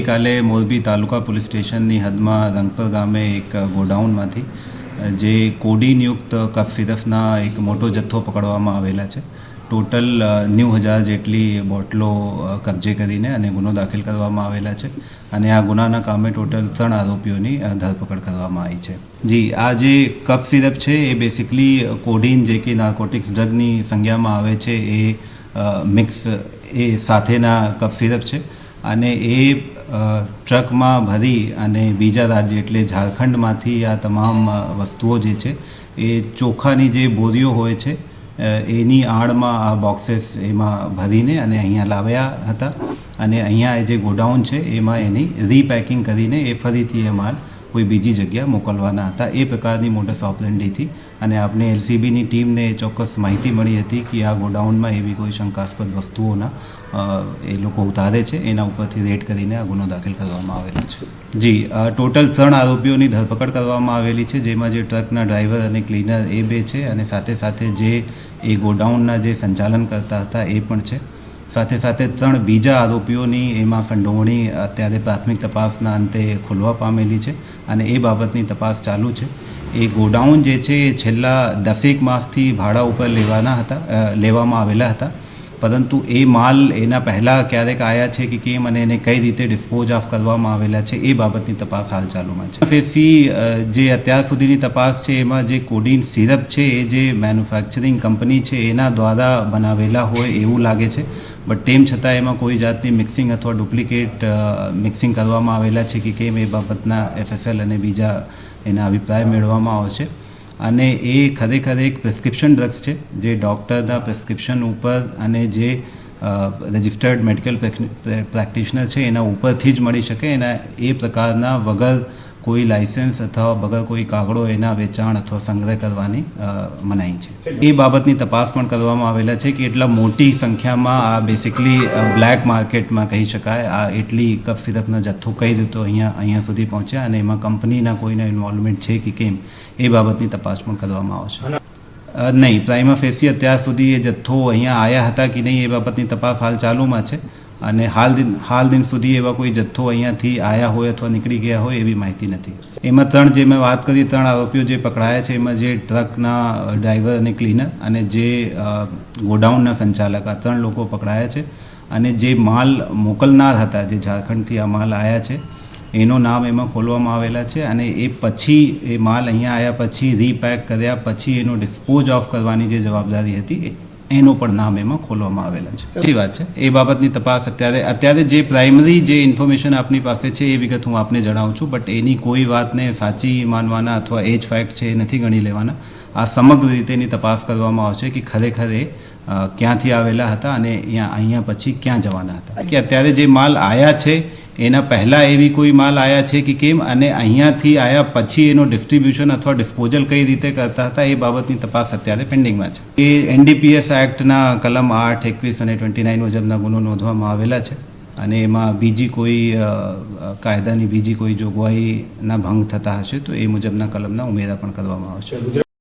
ગઈકાલે મોરબી તાલુકા પોલીસ સ્ટેશનની હદમાં રંગપર ગામે એક ગોડાઉનમાંથી, જે કોડીનયુક્ત કફ સિરપના એક મોટો જથ્થો પકડવામાં આવેલા છે. ટોટલ નેવું હજાર જેટલી બોટલો કબજે કરીને અને ગુનો દાખલ કરવામાં આવેલા છે અને આ ગુનાના કામે ટોટલ ત્રણ આરોપીઓની ધરપકડ કરવામાં આવી છે. જી, આ જે કફ સિરપ છે, એ બેસિકલી કોડીન જે કે નાર્કોટિક્સ ડ્રગની સંજ્ઞામાં આવે છે, એ મિક્સ, એ સાથેના કફ સિરપ છે અને એ ટ્રકમાં ભરી અને બીજા રાજ્ય એટલે ઝારખંડમાંથી આ તમામ વસ્તુઓ જે છે, એ ચોખાની જે બોરીઓ હોય છે એની આડમાં આ બોક્સેસ એમાં ભરીને અને અહીંયા લાવ્યા હતા. અને અહીંયા જે ગોડાઉન છે, એમાં એની રીપેકિંગ કરીને એ ફરીથી એ માલ કોઈ બીજી જગ્યા મોકલવાના હતા. એ પ્રકારની મોટસ ઓપરેન્ડીથી અને આપણે એલસીબીની ટીમને ચોક્કસ માહિતી મળી હતી કે આ ગોડાઉનમાં એવી કોઈ શંકાસ્પદ વસ્તુઓના એ લોકો ઉતારે છે. એના ઉપરથી રેડ કરીને આ ગુનો દાખલ કરવામાં આવેલો છે. જી ટોટલ ત્રણ આરોપીઓની ધરપકડ કરવામાં આવેલી છે, જેમાં જે ટ્રકના ડ્રાઈવર અને ક્લીનર એ બે છે અને સાથે સાથે જે એ ગોડાઉનના જે સંચાલન કરતા હતા એ પણ છે. સાથે સાથે ત્રણ બીજા આરોપીઓની એમાં સંડોવણી અત્યારે પ્રાથમિક તપાસના અંતે ખુલવા પામેલી છે અને એ બાબતની તપાસ ચાલુ છે. એ ગોડાઉન જે છે એ છેલ્લા દસેક માસથી ભાડા ઉપર લેવાના હતા લેવામાં આવેલા હતા. પરંતુ એ માલ એના પહેલાં ક્યારેક આવ્યા છે કે કેમ અને એને કઈ રીતે ડિસ્પોઝ ઓફ કરવામાં આવેલા છે એ બાબતની તપાસ હાલ ચાલુમાં છે. ફેસી જે અત્યાર સુધીની તપાસ છે, એમાં જે કોડિન સિરપ છે, એ જે મેન્યુફેક્ચરિંગ કંપની છે, એના દ્વારા બનાવેલા હોય એવું લાગે છે. બટ તેમ છતાં એમાં કોઈ જાતની મિક્સિંગ અથવા ડુપ્લિકેટ મિક્સિંગ કરવામાં આવેલા છે કે કેમ એ બાબતના એફએસએલ અને બીજા એના અભિપ્રાય મેળવવામાં આવશે. અને એ ખરેખર એક પ્રિસ્ક્રિપ્શન ડ્રગ્સ છે, જે ડૉક્ટરના પ્રિસ્ક્રિપ્શન ઉપર અને જે રજિસ્ટર્ડ મેડિકલ પ્રેક્ટિશનર છે, એના ઉપરથી જ મળી શકે, એના એ પ્રકારના વગર કોઈ લાઇસન્સ અથવા વગર કોઈ કાગળો એના વેચાણ અથવા સંગ્રહ કરવાની મનાઈ છે. એ બાબતની તપાસ પણ કરવામાં આવેલા છે કે એટલા મોટી સંખ્યામાં આ બેસિકલી બ્લેક માર્કેટમાં કહી શકાય, આ એટલી કપ સિરપનો જથ્થો કઈ રીતે અહીંયા અહીંયા સુધી પહોંચ્યા અને એમાં કંપનીના કોઈના ઇન્વોલ્વમેન્ટ છે કે કેમ, એ બાબતની તપાસ પણ કરવામાં આવશે નહીં, પ્રાઇમા ફેસી અત્યાર સુધી એ જથ્થો અહીંયા આવ્યા હતા કે નહીં એ બાબતની તપાસ હાલ ચાલુમાં છે. અને હાલ દિન હાલ દિન સુધી એવા કોઈ જથ્થો અહીંયાથી આવ્યા હોય અથવા નીકળી ગયા હોય એવી માહિતી નથી. એમાં ત્રણ જે મેં વાત કરી, ત્રણ આરોપીઓ જે પકડાયા છે, એમાં જે ટ્રકના ડ્રાઈવર અને ક્લીનર અને જે ગોડાઉનના સંચાલક આ ત્રણ લોકો પકડાયા છે અને જે માલ મોકલનાર હતા, જે ઝારખંડથી આ માલ આવ્યા છે, એનું નામ એમાં ખોલવામાં આવેલા છે અને એ પછી એ માલ અહીંયા આવ્યા પછી રીપેક કર્યા પછી એનો ડિસ્પોઝ ઓફ કરવાની જે જવાબદારી હતી એ- એનું પણ નામ એમાં ખોલવામાં આવેલા છે. સાચી વાત છે. એ બાબતની તપાસ અત્યારે અત્યારે જે પ્રાઇમરી જે ઇન્ફોર્મેશન આપની પાસે છે એ વિગત હું આપને જણાવું છું બટ એની કોઈ વાતને સાચી માનવાના અથવા એ જ ફેક્ટ છે એ નથી ગણી લેવાના. આ સમગ્ર રીતેની તપાસ કરવામાં આવશે કે ખરેખર એ ક્યાંથી આવેલા હતા અને અહીંયા અહીંયા પછી ક્યાં જવાના હતા. કે અત્યારે જે માલ આયા છે એના પહેલાં એવી કોઈ માલ આવ્યા છે કે કેમ? અને અહીંયાથી આવ્યા પછી એનો ડિસ્ટ્રીબ્યુશન અથવા ડિસ્પોઝલ કઈ રીતે કરતા હતા એ બાબતની તપાસ અત્યારે પેન્ડિંગમાં છે. એ એનડીપીએસ એક્ટના કલમ આઠ, એકવીસ અને ટ્વેન્ટી નાઇન મુજબના ગુનો નોંધવામાં આવેલા છે. અને એમાં બીજી કોઈ કાયદાની બીજી કોઈ જોગવાઈના ભંગ થતા હશે તો એ મુજબના કલમના ઉમેરા પણ કરવામાં આવશે.